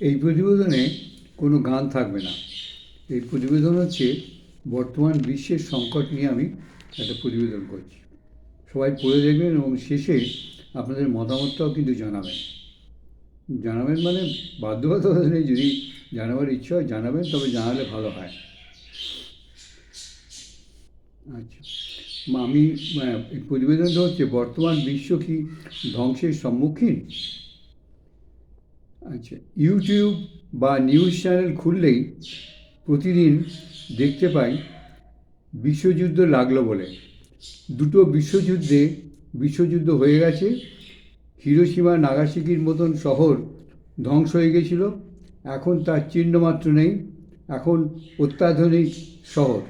এই প্রতিবেদনে কোনো গান থাকবে না। এই প্রতিবেদন হচ্ছে বর্তমান বিশ্বের সংকট নিয়ে আমি একটা প্রতিবেদন করছি। সবাই পড়ে দেখবেন এবং শেষে আপনাদের মতামতটাও কিন্তু জানাবেন। জানাবেন মানে বাধ্যবাধকতা নেই, যদি জানাবার ইচ্ছা হয় জানাবেন, তবে জানালে ভালো হয়। আচ্ছা আমি প্রতিবেদনটা হচ্ছে বর্তমান বিশ্ব কি ধ্বংসের সম্মুখীন? আচ্ছা ইউটিউব বা নিউজ চ্যানেল খুললেই প্রতিদিন দেখতে পাই বিশ্বযুদ্ধ লাগল বলে। দুটো বিশ্বযুদ্ধে বিশ্বযুদ্ধ হয়ে গেছে হিরোসীমা নাগাসাকির মতন শহর ধ্বংস হয়ে গেছিল, এখন তার চিহ্নমাত্র নেই, এখন অত্যাধুনিক শহর।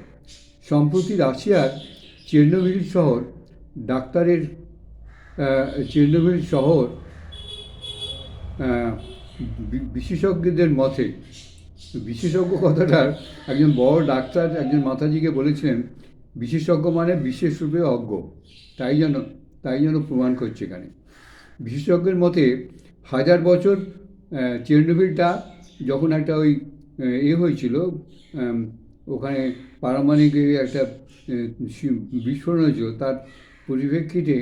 সম্প্রতি রাশিয়ার চেরনোবিল শহর, ডাক্তারের চেরনোবিল শহর বিশেষজ্ঞদের মতে, বিশেষজ্ঞ কথাটার একজন বড় ডাক্তার একজন মাতাজিকে বলেছিলেন বিশেষজ্ঞ মানে বিশেষরূপে অজ্ঞ। তাই যেন তাই যেন প্রমাণ করছে এখানে। বিশেষজ্ঞের মতে, হাজার বছর চেরনোবিলটা যখন একটা ওই এ হয়েছিল ওখানে পারমাণবিক একটা বিস্ফোরণ হয়েছিল, তার পরিপ্রেক্ষিতে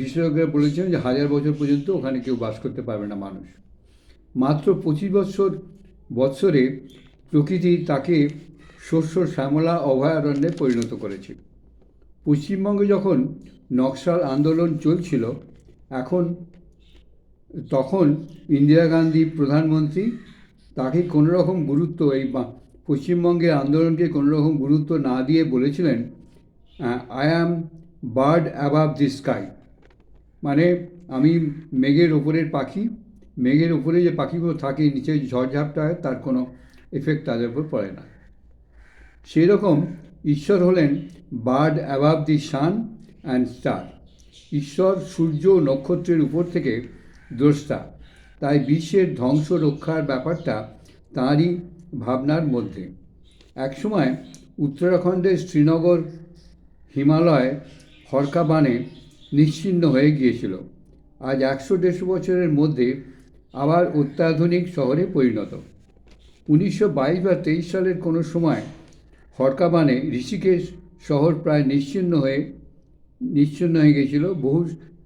বিশেষজ্ঞরা বলেছেন যে হাজার বছর পর্যন্ত ওখানে কেউ বাস করতে পারবে না মানুষ। মাত্র পঁচিশ বৎসর বৎসরে প্রকৃতি তাকে শস্য শ্যামলা অভয়ারণ্যে পরিণত করেছে। পশ্চিমবঙ্গে যখন নকশাল আন্দোলন চলছিল, এখন তখন ইন্দিরা গান্ধী প্রধানমন্ত্রী তাকে কোনো রকম গুরুত্ব এই পশ্চিমবঙ্গের আন্দোলনকে কোনো রকম গুরুত্ব না দিয়ে বলেছিলেন I am bird above the sky মানে আমি মেঘের ওপরের পাখি মেঘের উপরে যে পাখিগুলো থাকে, নিচে ঝড়ঝাপটা হয়, তার কোনো এফেক্ট তাদের উপর পড়ে না। সেই রকম ঈশ্বর হলেন bird above the sun and star. ঈশ্বর সূর্য নক্ষত্রের উপর থেকে দ্রষ্টা। তাই বিশ্বের ধ্বংস রক্ষার ব্যাপারটা তাঁরই ভাবনার মধ্যে। একসময় উত্তরাখণ্ডের শ্রীনগর হিমালয় হরকাবানে নিশ্চিহ্ন হয়ে গিয়েছিল। আজ একশো দেড়শো বছরের মধ্যে আবার অত্যাধুনিক শহরে পরিণত। উনিশশো বাইশ বা তেইশ সালের কোনো সময় হরকাবানে ঋষিকেশ শহর প্রায় নিশ্চিহ্ন হয়ে, নিশ্চিন্ন হয়ে গিয়েছিল বহু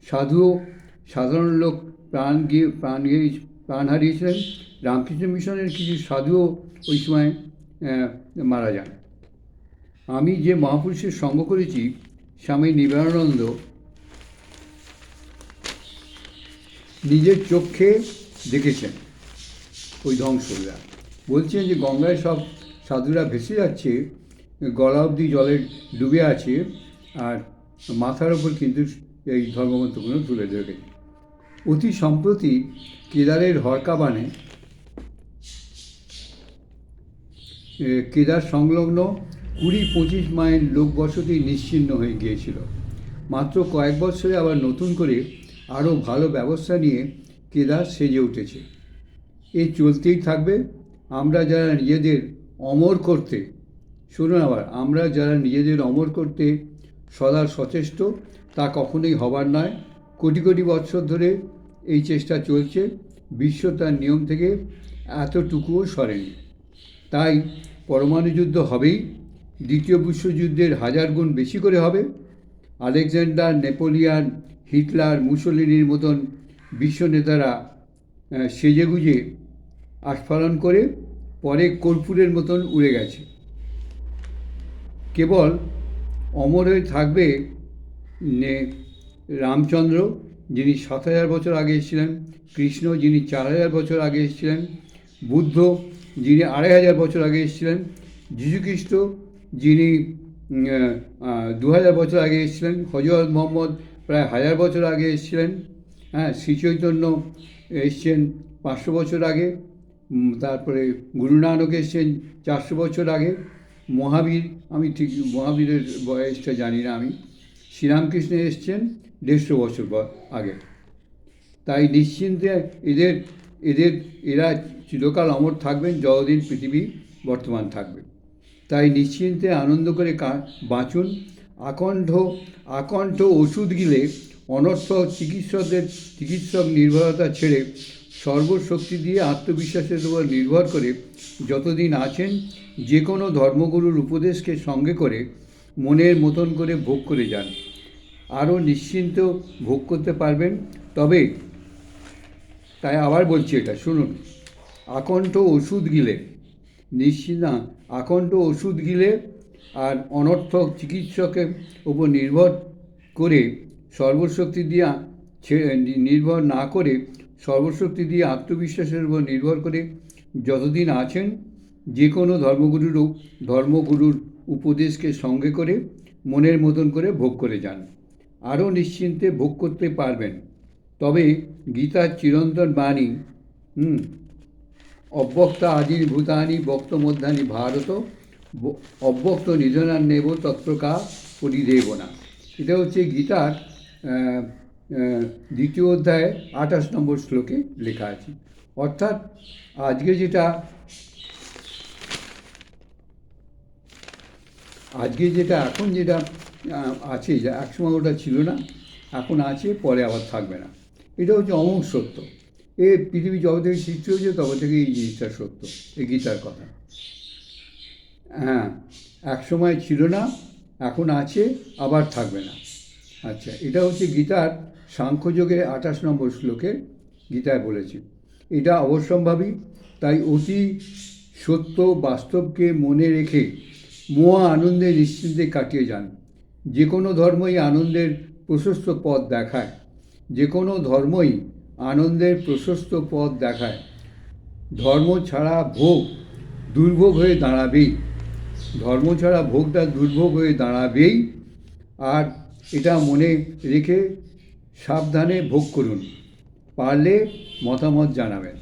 সাধুও, সাধারণ লোক প্রাণ গিয়ে প্রাণ গিয়ে, প্রাণ হারিয়েছিলেন। রামকৃষ্ণ মিশনের কিছু সাধুও ওই সময় মারা যান। আমি যে মহাপুরুষের সঙ্গ করেছি, স্বামী নিবারানন্দ, নিজের চোখে দেখেছেন। ওই ধ্বংসরা বলছেন যে গঙ্গায় সব সাধুরা ভেসে যাচ্ছে গলা অবধি জলে ডুবে আছে আর মাথার ওপর কিন্তু এই ধর্মগ্রন্থগুলো তুলে ধরে অতি সম্প্রতি কেদারের হরকাবানে এ, কেদার সংলগ্ন কুড়ি পঁচিশ মাইল লোকবসতি নিশ্চিহ্ন হয়ে গিয়েছিল। মাত্র কয়েক বছরে আবার নতুন করে আরও ভালো ব্যবস্থা নিয়ে কেদার সেজে উঠেছে। এই চলতেই থাকবে। আমরা যারা নিজেদের অমর করতে শুনুন আবার, আমরা যারা নিজেদের অমর করতে সদা সচেষ্ট, তা কখনোই হবার নয়। কোটি কোটি বছর ধরে এই চেষ্টা চলছে। বিশ্ব তার নিয়ম থেকে এতটুকুও সরেনি। তাই পরমাণু যুদ্ধ হবেই। দ্বিতীয় বিশ্বযুদ্ধের হাজার গুণ বেশি করে হবে। আলেকজান্ডার, নেপোলিয়ান, হিটলার, মুসোলিনির মতন বিশ্ব নেতারা সেজেগুজে আস্ফালন করে পরে কর্পূরের মতন উড়ে গেছে। কেবল অমর হয়ে থাকবে নে রামচন্দ্র, যিনি সাত হাজার বছর আগে এসেছিলেন, কৃষ্ণ, যিনি চার হাজার বছর আগে এসেছিলেন, বুদ্ধ, যিনি আড়াই হাজার বছর আগে এসেছিলেন, যীশুখ্রিস্ট, যিনি দু হাজার বছর আগে এসেছিলেন হজরত মোহাম্মদ প্রায় হাজার বছর আগে এসেছিলেন হ্যাঁ শ্রীচৈতন্য এসছেন পাঁচশো বছর আগে তারপরে গুরু নানক এসছেন চারশো বছর আগে। মহাবীর, আমি ঠিক মহাবীরের বয়সটা জানি না আমি, শ্রীরামকৃষ্ণ এসছেন দেড়শো বছর আগে। তাই নিশ্চিন্তে এদের এদের, এরা চিরকাল অমর থাকবেন, যতদিন পৃথিবী বর্তমান থাকবে। তাই নিশ্চিন্তে আনন্দ করে কা- বাঁচুন। আকণ্ঠ আকণ্ঠ ওষুধ গিলে অনর্থ চিকিৎসকদের, চিকিৎসক নির্ভরতা ছেড়ে সর্বশক্তি দিয়ে আত্মবিশ্বাসের উপর নির্ভর করে যতদিন আছেন যে কোনো ধর্মগুরুর উপদেশকে সঙ্গে করে মনের মতন করে ভোগ করে যান। আরও নিশ্চিন্ত ভোগ করতে পারবেন। তবে তাই আবার বলছি এটা, শুনুন, আকণ্ঠ ওষুধ গিলে নিশ্চিন্ত আকণ্ঠ ওষুধ গিলে আর অনর্থক চিকিৎসকের উপর নির্ভর করে সর্বশক্তি দিয়ে নির্ভর না করে সর্বশক্তি দিয়ে আত্মবিশ্বাসের উপর নির্ভর করে যতদিন আছেন যে কোনো ধর্মগুরুর ধর্মগুরুর উপদেশকে সঙ্গে করে, মনের মতন করে ভোগ করে যান। আরও নিশ্চিন্তে ভোগ করতে পারবেন। তবে গীতার চিরন্তন বাণী অব্যক্তা আদির ভূতানি বক্ত মধ্যানি ভারত অব্যক্ত নিধনান্নেব তত্রকা পরিদেব না এটা হচ্ছে গীতার দ্বিতীয় অধ্যায়ে আঠাশ নম্বর শ্লোকে লেখা আছে। অর্থাৎ আজকে যেটা আজকে যেটা এখন যেটা আছে, যা একসময় ওটা ছিল না, এখন আছে, পরে আবার থাকবে না। এটা হচ্ছে অমুক সত্য। এ পৃথিবী যবে থেকে সৃষ্টি হয়েছে, তবে থেকে এই জিনিসটা সত্য, এই গীতার কথা। হ্যাঁ এক সময় ছিল না, এখন আছে, আবার থাকবে না। আচ্ছা এটা হচ্ছে গীতার সাংখ্যযোগের আঠাশ নম্বর শ্লোকে গীতায় বলেছে। এটা অবশ্যম্ভাবী, তাই অতি সত্য বাস্তবকে মনে রেখে মোয়া আনন্দে নিশ্চিন্তে কাটিয়ে যান। যে কোনো ধর্মই আনন্দের প্রশস্ত পথ দেখায়। যে কোনো ধর্মই আনন্দের প্রশস্ত পথ দেখায়। ধর্ম ছাড়া ভোগ দুর্ভোগ হয়ে দাঁড়াবেই। ধর্ম ছাড়া ভোগটা দুর্ভোগ হয়ে দাঁড়াবেই। আর এটা মনে রেখে সাবধানে ভোগ করুন। পারলে মতামত জানাবেন।